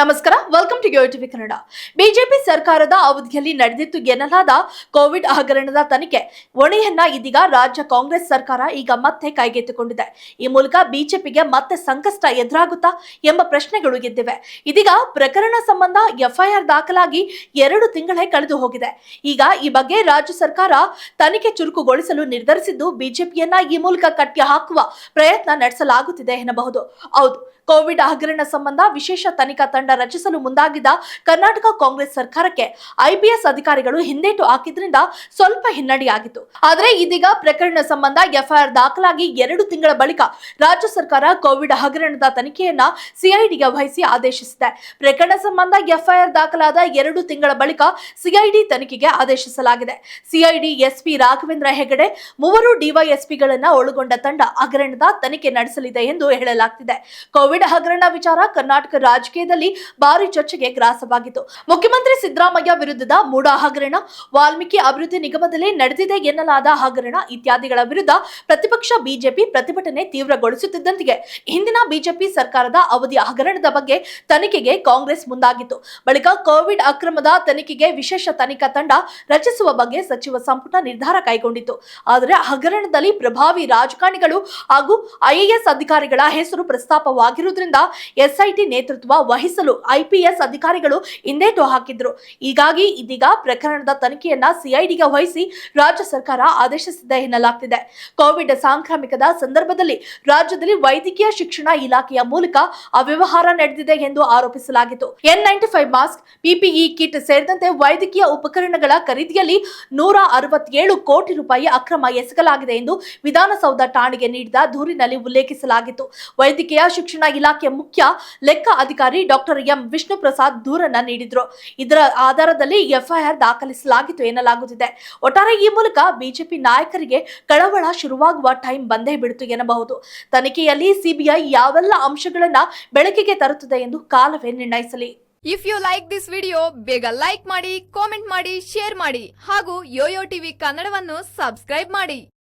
ನಮಸ್ಕಾರ welcome to TV Kannada BJP ಸರ್ಕಾರದ ಅವಧಿಯಲ್ಲಿ ನಡೆದಿತ್ತು ಎನ್ನಲಾದ ಕೋವಿಡ್ ಹಗರಣದ ತನಿಖೆ. ಹೊಣೆಯನ್ನ ಇದೀಗ ರಾಜ್ಯ ಕಾಂಗ್ರೆಸ್ ಸರ್ಕಾರ ಈಗ ಮತ್ತೆ ಕೈಗೆತ್ತಿಕೊಂಡಿದೆ. ಈ ಮೂಲಕ ಬಿಜೆಪಿಗೆ ಮತ್ತೆ ಸಂಕಷ್ಟ ಎದುರಾಗುತ್ತಾ ಎಂಬ ಪ್ರಶ್ನೆಗಳು ಎದ್ದಿವೆ. ಇದೀಗ ಪ್ರಕರಣ ಸಂಬಂಧ ಎಫ್ಐಆರ್ ದಾಖಲಾಗಿ ಎರಡು ತಿಂಗಳೇ ಕಳೆದು ಹೋಗಿದೆ. ಈಗ ಈ ಬಗ್ಗೆ ರಾಜ್ಯ ಸರ್ಕಾರ ತನಿಖೆ ಚುರುಕುಗೊಳಿಸಲು ನಿರ್ಧರಿಸಿದ್ದು ಬಿಜೆಪಿಯನ್ನ ಈ ಮೂಲಕ ಕಟ್ಟಿ ಹಾಕುವ ಪ್ರಯತ್ನ ನಡೆಸಲಾಗುತ್ತಿದೆ ಎನ್ನಬಹುದು. ಹೌದು, ಕೋವಿಡ್ ಹಗರಣ ಸಂಬಂಧ ವಿಶೇಷ ತನಿಖಾ ರಚಿಸಲು ಮುಂದಾಗಿದ್ದ ಕರ್ನಾಟಕ ಕಾಂಗ್ರೆಸ್ ಸರ್ಕಾರಕ್ಕೆ ಐಪಿಎಸ್ ಅಧಿಕಾರಿಗಳು ಹಿಂದೇಟು ಹಾಕಿದ್ರಿಂದ ಸ್ವಲ್ಪ ಹಿನ್ನಡೆಯಾಗಿತ್ತು. ಆದರೆ ಇದೀಗ ಪ್ರಕರಣ ಸಂಬಂಧ ಎಫ್ಐಆರ್ ದಾಖಲಾಗಿ ಎರಡು ತಿಂಗಳ ಬಳಿಕ ರಾಜ್ಯ ಸರ್ಕಾರ ಕೋವಿಡ್ ಹಗರಣದ ತನಿಖೆಯನ್ನ ಸಿಐಡಿಗೆ ವಹಿಸಿ ಆದೇಶಿಸಿದೆ. ಪ್ರಕರಣ ಸಂಬಂಧ ಎಫ್ಐಆರ್ ದಾಖಲಾದ ಎರಡು ತಿಂಗಳ ಬಳಿಕ ಸಿಐಡಿ ತನಿಖೆಗೆ ಆದೇಶಿಸಲಾಗಿದೆ. ಸಿಐಡಿ ಎಸ್ಪಿ ರಾಘವೇಂದ್ರ ಹೆಗಡೆ ಮೂವರು ಡಿವೈಎಸ್ಪಿಗಳನ್ನ ಒಳಗೊಂಡ ತಂಡ ಹಗರಣದ ತನಿಖೆ ನಡೆಸಲಿದೆ ಎಂದು ಹೇಳಲಾಗ್ತಿದೆ. ಕೋವಿಡ್ ಹಗರಣ ವಿಚಾರ ಕರ್ನಾಟಕ ರಾಜಕೀಯದಲ್ಲಿ ಭಾರಿ ಚರ್ಚೆಗೆ ಗ್ರಾಸವಾಗಿತ್ತು. ಮುಖ್ಯಮಂತ್ರಿ ಸಿದ್ದರಾಮಯ್ಯ ವಿರುದ್ಧದ ಮೂಡ ಹಗರಣ, ವಾಲ್ಮೀಕಿ ಅಭಿವೃದ್ಧಿ ನಿಗಮದಲ್ಲಿ ನಡೆದಿದೆ ಎನ್ನಲಾದ ಹಗರಣ ಇತ್ಯಾದಿಗಳ ವಿರುದ್ಧ ಪ್ರತಿಪಕ್ಷ ಬಿಜೆಪಿ ಪ್ರತಿಭಟನೆ ತೀವ್ರಗೊಳಿಸುತ್ತಿದ್ದಂತೆ ಹಿಂದಿನ ಬಿಜೆಪಿ ಸರ್ಕಾರದ ಅವಧಿ ಹಗರಣದ ಬಗ್ಗೆ ತನಿಖೆಗೆ ಕಾಂಗ್ರೆಸ್ ಮುಂದಾಗಿತ್ತು. ಬಳಿಕ ಕೋವಿಡ್ ಅಕ್ರಮದ ತನಿಖೆಗೆ ವಿಶೇಷ ತನಿಖಾ ತಂಡ ರಚಿಸುವ ಬಗ್ಗೆ ಸಚಿವ ಸಂಪುಟ ನಿರ್ಧಾರ ಕೈಗೊಂಡಿತ್ತು. ಆದರೆ ಹಗರಣದಲ್ಲಿ ಪ್ರಭಾವಿ ರಾಜಕಾರಣಿಗಳು ಹಾಗೂ ಐಎಎಸ್ ಅಧಿಕಾರಿಗಳ ಹೆಸರು ಪ್ರಸ್ತಾಪವಾಗಿರುವುದರಿಂದ ಎಸ್ಐಟಿ ನೇತೃತ್ವ ವಹಿಸಲು ಐಪಿಎಸ್ ಅಧಿಕಾರಿಗಳು ಹಿಂದೇಟು ಹಾಕಿದ್ರು. ಹೀಗಾಗಿ ಇದೀಗ ಪ್ರಕರಣದ ತನಿಖೆಯನ್ನ ಸಿಐಡಿಗೆ ವಹಿಸಿ ರಾಜ್ಯ ಸರ್ಕಾರ ಆದೇಶಿಸಿದೆ ಎನ್ನಲಾಗ್ತಿದೆ. ಕೋವಿಡ್ ಸಾಂಕ್ರಾಮಿಕದ ಸಂದರ್ಭದಲ್ಲಿ ರಾಜ್ಯದಲ್ಲಿ ವೈದ್ಯಕೀಯ ಶಿಕ್ಷಣ ಇಲಾಖೆಯ ಮೂಲಕ ಅವ್ಯವಹಾರ ನಡೆದಿದೆ ಎಂದು ಆರೋಪಿಸಲಾಗಿತ್ತು. N ninety five mask PPE kit ಸೇರಿದಂತೆ ವೈದ್ಯಕೀಯ ಉಪಕರಣಗಳ ಖರೀದಿಯಲ್ಲಿ ನೂರ ಅರವತ್ತೇಳು ಕೋಟಿ ರೂಪಾಯಿ ಅಕ್ರಮ ಎಸಗಲಾಗಿದೆ ಎಂದು ವಿಧಾನಸೌಧ ಠಾಣೆಗೆ ನೀಡಿದ ದೂರಿನಲ್ಲಿ ಉಲ್ಲೇಖಿಸಲಾಗಿತ್ತು. ವೈದ್ಯಕೀಯ ಶಿಕ್ಷಣ ಇಲಾಖೆ ಮುಖ್ಯ ಲೆಕ್ಕ ಅಧಿಕಾರಿ ಡಾಕ್ಟರ್ ಎಂ. ವಿಷ್ಣು ಪ್ರಸಾದ್ ದೂರನ್ನ ನೀಡಿದ್ರು. ಇದರ ಆಧಾರದಲ್ಲಿ ಎಫ್ಐಆರ್ ದಾಖಲಿಸಲಾಗಿತ್ತು ಎನ್ನಲಾಗುತ್ತಿದೆ. ಒಟ್ಟಾರೆ ಈ ಮೂಲಕ ಬಿಜೆಪಿ ನಾಯಕರಿಗೆ ಕಳವಳ ಶುರುವಾಗುವ ಟೈಮ್ ಬಂದೇ ಬಿಡಿತು ಎನ್ನಬಹುದು. ತನಿಖೆಯಲ್ಲಿ ಸಿಬಿಐ ಯಾವೆಲ್ಲ ಅಂಶಗಳನ್ನ ಬೆಳಕಿಗೆ ತರುತ್ತದೆ ಎಂದು ಕಾಲವೇ ನಿರ್ಣಯಿಸಲಿ. If you like this video ಬೇಗ ಲೈಕ್ ಮಾಡಿ ಕಾಮೆಂಟ್ ಮಾಡಿ ಶೇರ್ ಮಾಡಿ ಹಾಗೂ ಯೋಯೋ ಟಿವಿ ಕನ್ನಡವನ್ನು ಸಬ್ಸ್ಕ್ರೈಬ್ ಮಾಡಿ.